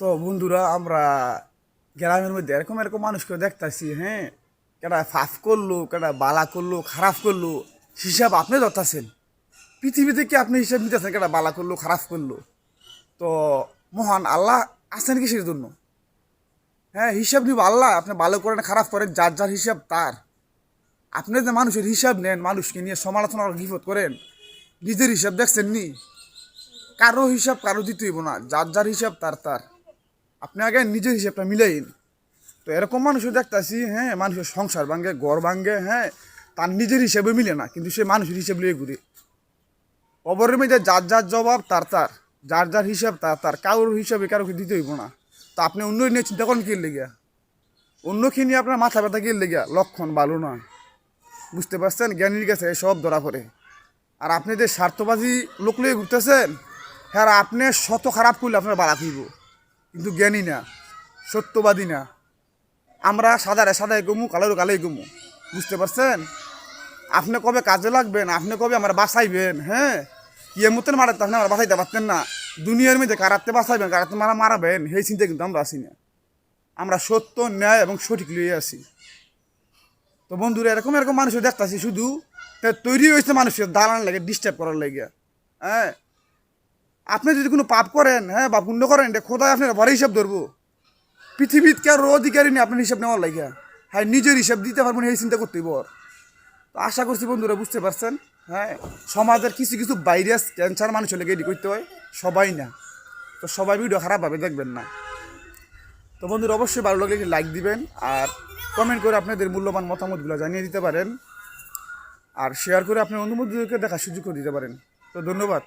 তো বন্ধুরা, আমরা গ্রামের মধ্যে এরকম এরকম মানুষকে দেখতাছি হ্যাঁ? কেটা ফাফ করল কেটা বালা করল, খারাপ করল, হিসাব আপনি ধরতেছেন। পৃথিবীতে কি আপনি হিসাব নিতেছেন কেটা বালা করল, খারাপ করল? তো মহান আল্লাহ আছেন কিসের জন্য? হ্যাঁ হিসাব নিব আল্লাহ, আপনি ভালো করেন, খারাপ করেন, যার যার হিসাব তার। আপনি যে মানুষের হিসাব নেন, মানুষকে নিয়ে সমালোচনা বিপদ করেন, নিজের হিসাব দেখছেন নি কারও হিসাব কারও দিতে হইব না, যার যার হিসাব তার তার। আপনি আগে নিজের হিসাবটা মিলাইন তো এরকম মানুষও দেখতাছি হ্যাঁ মানুষের সংসার ভাঙ্গে ঘর ভাঙ্গে হ্যাঁ তার নিজের হিসেবে মিলে না, কিন্তু সে মানুষের হিসাব লিয়ে ঘুরে। অবরের মধ্যে যার যার জবাব, তার তার। যার যার হিসাব, তার তার। কারোর হিসাবে কারোকে দিতে হইব না। তো আপনি অন্য নিয়ে চিন্তা করেন কি লেগে অন্যকে নিয়ে আপনার মাথা ব্যথা কি লেগে লক্ষণ ভালো না। বুঝতে পারছেন? জ্ঞানীর কাছে সব ধরা পড়ে। আর আপনি যে স্বার্থবাদী লোক লিয়ে ঘুরতেছেন হ্যাঁ আপনি শত খারাপ করলে আপনার বাড়া খুঁজব কিন্তু জ্ঞানী না, সত্যবাদী না। আমরা সাদারে সাদায় গমু কালোর কালোই গমু বুঝতে পারছেন? আপনি কবে কাজে লাগবেন? আপনি কবে আমার বাঁচাইবেন? হ্যাঁ? ইয়ে মতন মারাতে আপনি আমার বাঁচাইতে পারতেন না। দুনিয়ার মধ্যে কারাতে বাঁচাইবেন কারাতে মারা মারাবেন, সেই চিন্তা কিন্তু আমরা আসি না। আমরা সত্য, ন্যায় এবং সঠিক লিয়ে আসি তো বন্ধুরা, এরকম এরকম মানুষও দেখতেছি শুধু। তৈরি হয়েছে মানুষের দালান লাগে ডিস্টার্ব করার লাগে হ্যাঁ? আপনি যদি কোনো পাপ করেন হ্যাঁ বা পুণ্য করেন, এটা খোদায় আপনার বড় হিসাব ধরবো। পৃথিবীর কারও অধিকারী নেই আপনার হিসাব নেওয়ার লাগে হ্যাঁ নিজের হিসাব দিতে পারবেন এই চিন্তা করতেই বর। তো আশা করছি বন্ধুরা বুঝতে পারছেন হ্যাঁ সমাজের কিছু কিছু ভাইরাস ক্যান্সার মানুষের লেগে এডি করতে হয়, সবাই না। তো সবাই ভিডিও খারাপভাবে দেখবেন না। তো বন্ধুরা অবশ্যই ভালো লাগলে লাইক দিবেন আর কমেন্ট করে আপনাদের মূল্যবান মতামতগুলো জানিয়ে দিতে পারেন। আর শেয়ার করে আপনার অনুমতিকে দেখার সুযোগ করে দিতে পারেন। তো ধন্যবাদ।